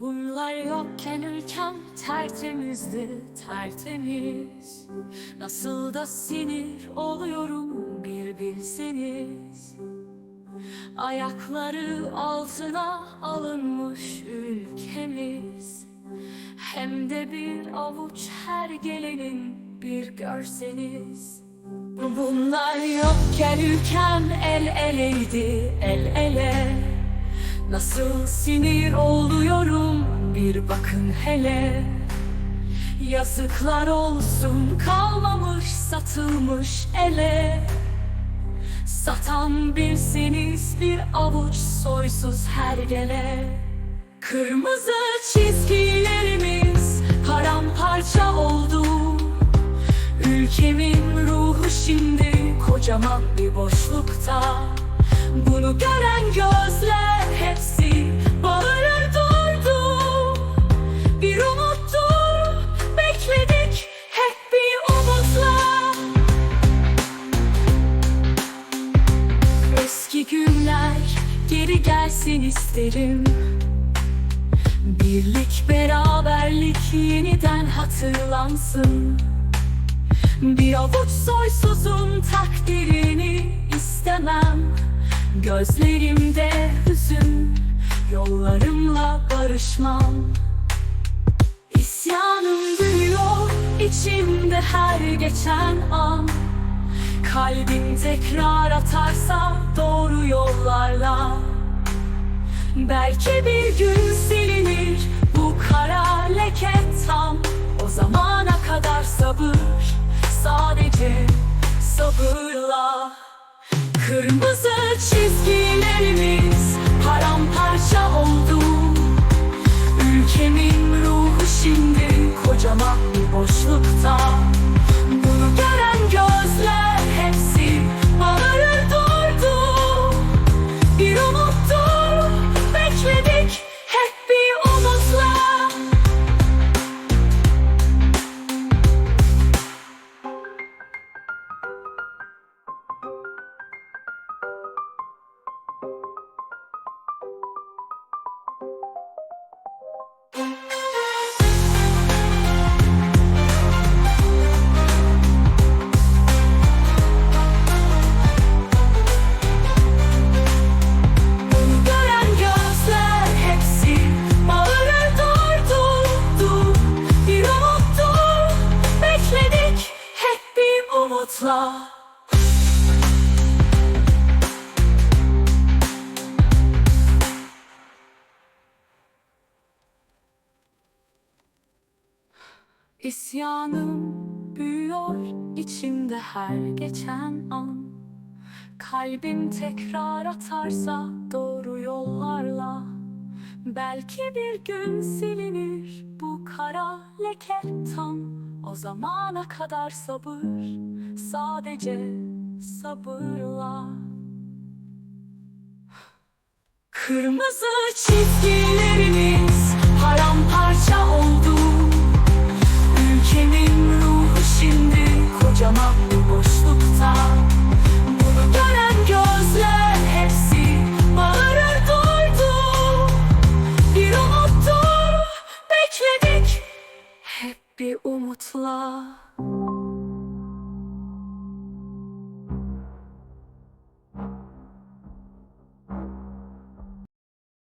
Bunlar yokken ülkem tertemizdi, tertemiz. Nasıl da sinir oluyorum bir bilseniz. Ayakları altına alınmış ülkemiz. Hem de bir avuç her gelenin bir görseniz. Bunlar yokken ülkem el eleydi, el ele Nasıl sinir oluyorum? Bir bakın hele. Yazıklar olsun kalmamış satılmış ele. Satan bilseniz bir avuç soysuz her gele. Kırmızı çizgilerimiz paramparça oldu. Ülkemin ruhu şimdi kocaman bir boşlukta Bunu gören gözler hepsi bağırır durdu. Bir umuttur bekledik hep bir umutla. Eski günler geri gelsin isterim. Birlik beraberlik yeniden hatırlansın. Bir avuç soysuzun takdirini istemem Gözlerimde hüzün Yollarımla barışmam İsyanım büyüyor içimde her geçen an. Kalbim tekrar atarsa doğru yollarla. Belki bir gün silinir bu kara leke tam. O zamana kadar sabır sadece sabırla. Kırmızı umutla İsyanım büyüyor içimde her geçen an. Kalbim tekrar atarsa doğru yollarla. Belki bir gün silinir bu kara leke tam O zamana kadar sabır sadece sabırla. Kırmızı çizgilerimiz